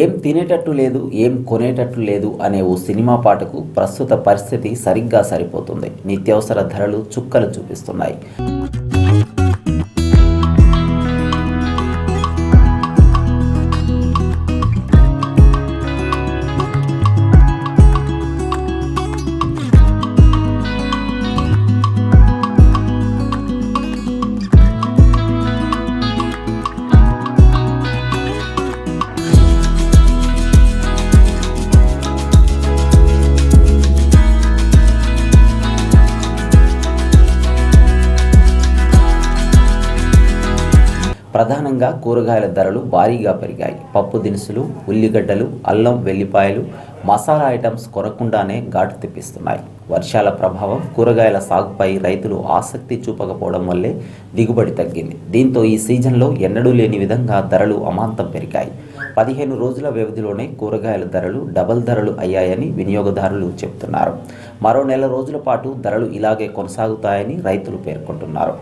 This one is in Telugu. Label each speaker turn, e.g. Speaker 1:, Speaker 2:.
Speaker 1: ఏం తినేటట్టు లేదు ఏం కొనేటట్టు లేదు అనే ఓ సినిమా పాటకు ప్రస్తుత పరిస్థితి సరిగ్గా సరిపోతుంది. నిత్యావసర ధరలు చుక్కలు చూపిస్తున్నాయి. ప్రధానంగా కూరగాయల ధరలు భారీగా పెరిగాయి. పప్పు దినుసులు ఉల్లిగడ్డలు అల్లం వెల్లిపాయలు మసాలా ఐటమ్స్ కొనకుండానే ఘాటు తెప్పిస్తున్నాయి. వర్షాల ప్రభావం కూరగాయల సాగుపై రైతులు ఆసక్తి చూపకపోవడం వల్లే దిగుబడి తగ్గింది. దీంతో ఈ సీజన్లో ఎన్నడూ లేని విధంగా ధరలు అమాంతం పెరిగాయి. పదిహేను రోజుల వ్యవధిలోనే కూరగాయల ధరలు డబల్ ధరలు అయ్యాయని వినియోగదారులు చెబుతున్నారు. మరో నెల రోజుల పాటు ధరలు ఇలాగే కొనసాగుతాయని రైతులు పేర్కొంటున్నారు.